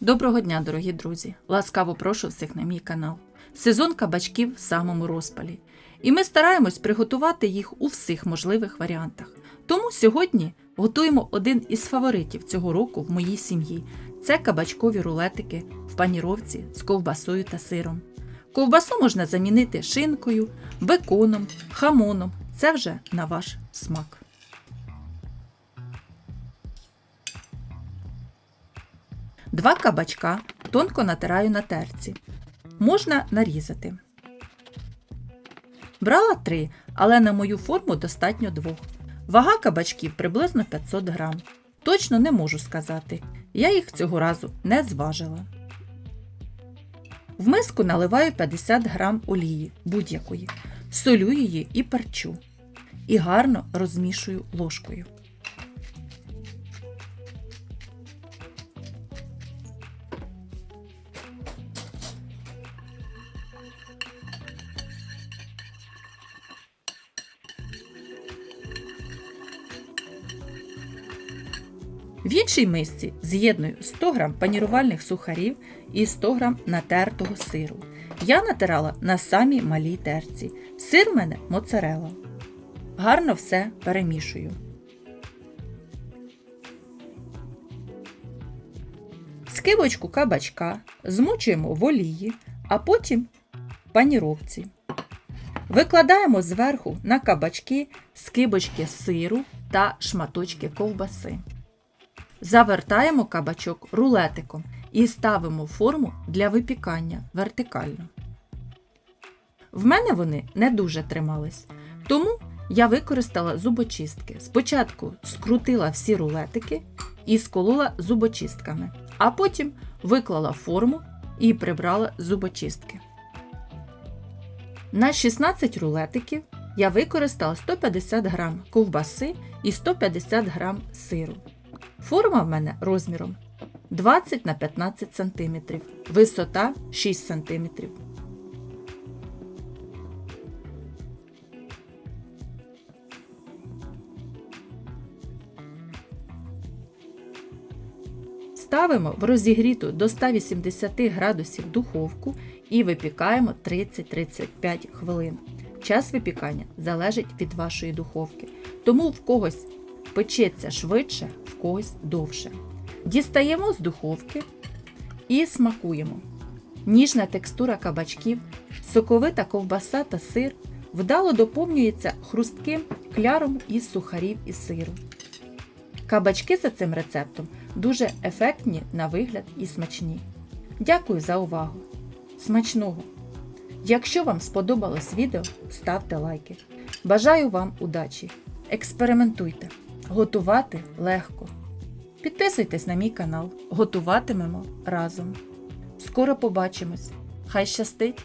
Доброго дня, дорогі друзі! Ласкаво прошу всіх на мій канал. Сезон кабачків в самому розпалі. І ми стараємось приготувати їх у всіх можливих варіантах. Тому сьогодні готуємо один із фаворитів цього року в моїй сім'ї. Це кабачкові рулетики в паніровці з ковбасою та сиром. Ковбасу можна замінити шинкою, беконом, хамоном. Це вже на ваш смак. Два кабачка тонко натираю на терці. Можна нарізати. Брала три, але на мою форму достатньо двох. Вага кабачків приблизно 500 грам. Точно не можу сказати. Я їх цього разу не зважила. В миску наливаю 50 грам олії будь-якої, солю її і перчу. І гарно розмішую ложкою. В іншій мисці з'єдную 100 г панірувальних сухарів і 100 г натертого сиру. Я натирала на самій малій терці. Сир в мене моцарела. Гарно все перемішую. Скибочку кабачка змочуємо в олії, а потім в паніровці. Викладаємо зверху на кабачки скибочки сиру та шматочки ковбаси. Завертаємо кабачок рулетиком і ставимо форму для випікання вертикально. В мене вони не дуже тримались, тому я використала зубочистки. Спочатку скрутила всі рулетики і сколола зубочистками, а потім виклала форму і прибрала зубочистки. На 16 рулетиків я використала 150 г ковбаси і 150 г сиру. Форма в мене розміром 20 на 15 см, висота 6 см. Ставимо в розігріту до 180 градусів духовку і випікаємо 30-35 хвилин. Час випікання залежить від вашої духовки, тому в когось печеться швидше, в когось довше. Дістаємо з духовки і смакуємо. Ніжна текстура кабачків, соковита ковбаса та сир вдало доповнюється хрустким кляром із сухарів і сиру. Кабачки за цим рецептом дуже ефектні на вигляд і смачні. Дякую за увагу! Смачного! Якщо вам сподобалось відео, ставте лайки. Бажаю вам удачі! Експериментуйте! Готувати легко. Підписуйтесь на мій канал. Готуватимемо разом. Скоро побачимось. Хай щастить!